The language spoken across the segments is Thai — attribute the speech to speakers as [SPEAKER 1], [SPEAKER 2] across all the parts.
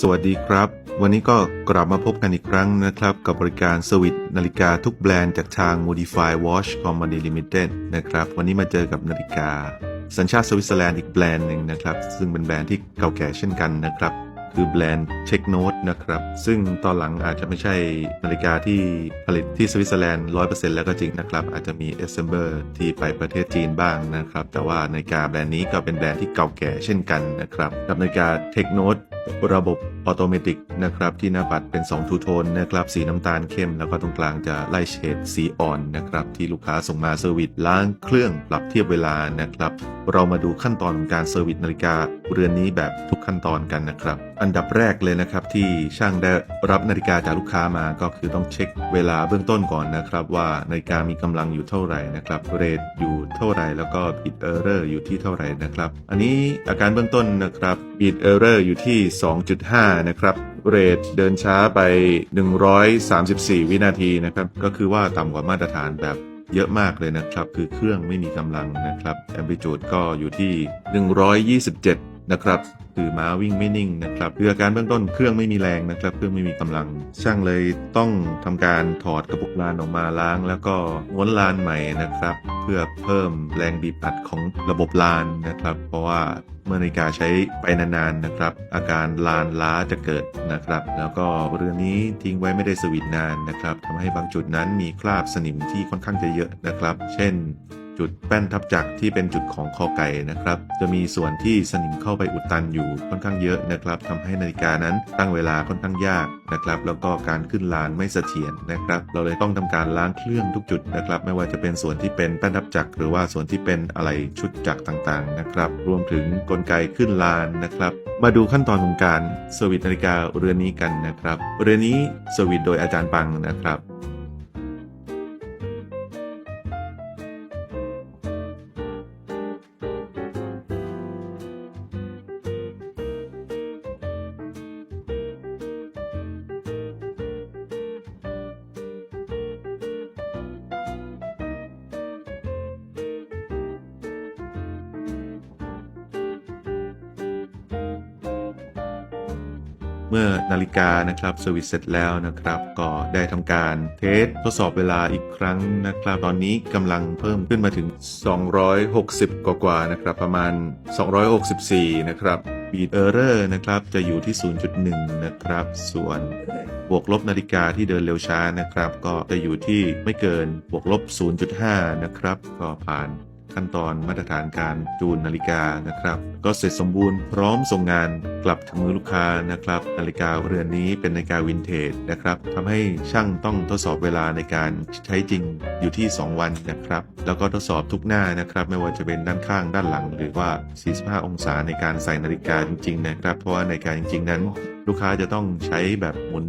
[SPEAKER 1] สวัสดีครับ วันนี้ก็กลับมาพบกันอีกครั้งนะครับ กับบริการสวิตนาฬิกาทุกแบรนด์จากทาง Modify Watch Company Limited นะครับ วันนี้มาเจอกับนาฬิกา สัญชาติสวิตเซอร์แลนด์อีกแบรนด์หนึ่งนะครับ ซึ่งเป็นแบรนด์ที่เก่าแก่เช่นกันนะครับ คือแบรนด์เช็คโน e นะครับ ซึ่งตอนหลังอาจจะไม่ใช่นาฬิกาที่ผลิตที่สวิตเซอร์แลนด์100%แล้วก็จริงนะครับ อาจจะมี assembler ที่ไปประเทศจีนบ้างนะครับ แต่ว่านาฬิกาแบรนด์นี้ก็เป็นแบรนด์ที่เก่าแก่เช่นกันนะครับ กับนาฬิกาเทคโน e ระบบออโตเมติกนะครับที่หน้าปัดเป็น2ทูโทนนะครับสีน้ำตาลเข้ม แล้วก็ตรงกลางจะไล่เฉดสีอ่อนนะครับที่ลูกค้าส่งมาเซอร์วิสล้างเครื่องปรับเทียบเวลานะครับ เรามาดูขั้นตอนของการเซอร์วิสนาฬิกาเรือนนี้แบบทุกขั้นตอนกันนะครับ อันดับแรกเลยนะครับที่ช่างได้รับนาฬิกาจากลูกค้ามาก็คือต้องเช็คเวลาเบื้องต้นก่อนนะครับว่านาฬิกามีกำลังอยู่เท่าไหร่นะครับเรทอยู่เท่าไหร่แล้วก็บิดเออร์เรอร์อยู่ที่เท่าไหร่นะครับ อันนี้อาการเบื้องต้นนะครับบิดเออร์เรอร์อยู่ที่2.5 นะครับ เรทเดินช้าไป 134 วินาทีนะครับ ก็คือว่าต่ำกว่ามาตรฐานแบบเยอะมากเลยนะครับ คือเครื่องไม่มีกำลังนะครับแอมพลิจูดก็อยู่ที่ 127 นะครับ คือม้าวิ่งไม่นิ่งนะครับคืออาการเบื้องต้นเครื่องไม่มีแรงนะครับ เครื่องไม่มีกำลัง ช่างเลยต้องทำการถอดกระปุกลานออกมาล้าง แล้วก็ม้วนลานใหม่นะครับ เพื่อเพิ่มแรงบีบอัดของระบบลานนะครับ เพราะว่าเมื่อนาฬิกาใช้ไปนานๆนะครับ อาการลานล้าจะเกิดนะครับ แล้วก็เรือนนี้ทิ้งไว้ไม่ได้สวิต์นานนะครับทำให้บางจุดนั้นมีคราบสนิมที่ค่อนข้างจะเยอะนะครับ เช่น จุดแป้นทับจักรที่เป็นจุดของคอไก่นะครับ จะมีส่วนที่สนิมเข้าไปอุดตันอยู่ค่อนข้างเยอะนะครับทำให้นาฬิกานั้นตั้งเวลาค่อนข้างยากนะครับ แล้วก็การขึ้นลานไม่เสถียรนะครับ เราเลยต้องทำการล้างเครื่องทุกจุดนะครับ ไม่ว่าจะเป็นส่วนที่เป็นแป้นทับจักรหรือว่าส่วนที่เป็นอะไรชุดจักรต่างๆนะครับ รวมถึงกลไกขึ้นลานนะครับ มาดูขั้นตอนของการเซอร์วิสนาฬิกาเรือนนี้กันนะครับ เรือนนี้เซอร์วิสโดยอาจารย์ปังนะครับ มื่อนาฬิกานะครับสวิตช์เสร็จแล้วนะครับ ก็ได้ทำการเทสทดสอบเวลาอีกครั้งนะครับ ตอนนี้กำลังเพิ่มขึ้นมาถึง 260 กว่าๆนะครับ ประมาณ 264 นะครับบีดเออร์เรอร์นะครับ จะอยู่ที่ 0.1 นะครับ ส่วนบวกลบนาฬิกาที่เดินเร็วช้านะครับ ก็จะอยู่ที่ไม่เกินบวกลบ 0.5 นะครับ ก็ผ่าน ขั้นตอนมาตรฐานการจูนนาฬิกานะครับ ก็เสร็จสมบูรณ์พร้อมส่งงานกลับถึงมือลูกค้านะครับ นาฬิกาเรือนนี้เป็นนาฬิกาวินเทจนะครับทำให้ช่างต้องทดสอบเวลาในการใช้จริงอยู่ที่ 2 วันนะครับ แล้วก็ทดสอบทุกหน้านะครับ ไม่ว่าจะเป็นด้านข้างด้านหลัง หรือว่า 45 องศาในการใส่นาฬิกาจริงๆนะครับ เพราะว่านาฬิกาจริงๆนั้น ลูกค้าจะต้องใช้แบบหมุน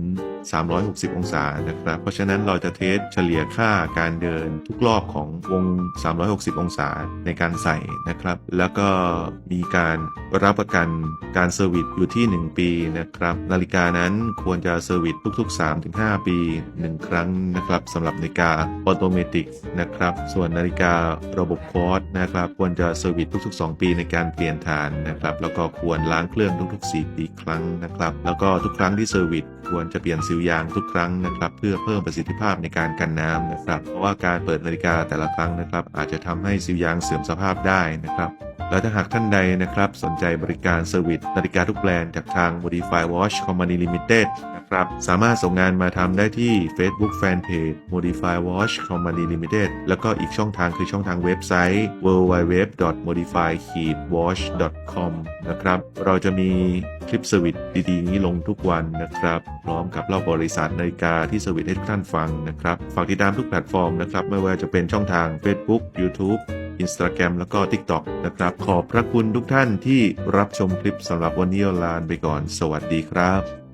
[SPEAKER 1] 360 องศานะครับ เพราะฉะนั้นเราจะเทสเฉลี่ยค่าการเดินทุกรอบของวง 360 องศาในการใส่นะครับ แล้วก็มีการรับประกันการเซอร์วิสอยู่ที่ 1 ปีนะครับ นาฬิกานั้นควรจะเซอร์วิสทุก ๆ 3-5 ปี 1 ครั้งนะครับสำหรับนาฬิกาออโตเมติกนะครับ ส่วนนาฬิการะบบคอร์สนะครับควรจะเซอร์วิสทุก ๆ 2 ปีในการเปลี่ยนฐานนะครับ แล้วก็ควรล้างเครื่องทุก ๆ 4 ปีครั้งนะครับ แล้วก็ทุกครั้งที่เซอร์วิสควรจะเปลี่ยนซิลยางทุกครั้งนะครับ เพื่อเพิ่มประสิทธิภาพในการกันน้ำนะครับ เพราะว่าการเปิดนาฬิกาแต่ละครั้งนะครับ อาจจะทำให้ซิลยางเสื่อมสภาพได้นะครับและถ้าหากท่านใดนะครับ สนใจบริการเซอร์วิสนาฬิกาทุกแบรนด์จากทาง Modify Watch Company Limited นะครับ สามารถส่งงานมาทำได้ที่ Facebook Fanpage Modify Watch Company Limited แล้วก็อีกช่องทางคือช่องทางเว็บไซต์ www.modify-watch.com นะครับ เราจะมีคลิปเซอร์วิสดีๆ นี้ลงทุกวันนะครับ พร้อมกับเล่าบริษัทนาฬิกาที่เซอร์วิสให้ทุกท่านฟังนะครับ ฝากติดตามทุกแพลตฟอร์มนะครับ ไม่ว่าจะเป็นช่องทาง Facebook YouTube Instagram แล้วก็ TikTok นะครับ ขอบพระคุณทุกท่านที่รับชมคลิปสำหรับวันนี้ลาไปก่อน สวัสดีครับ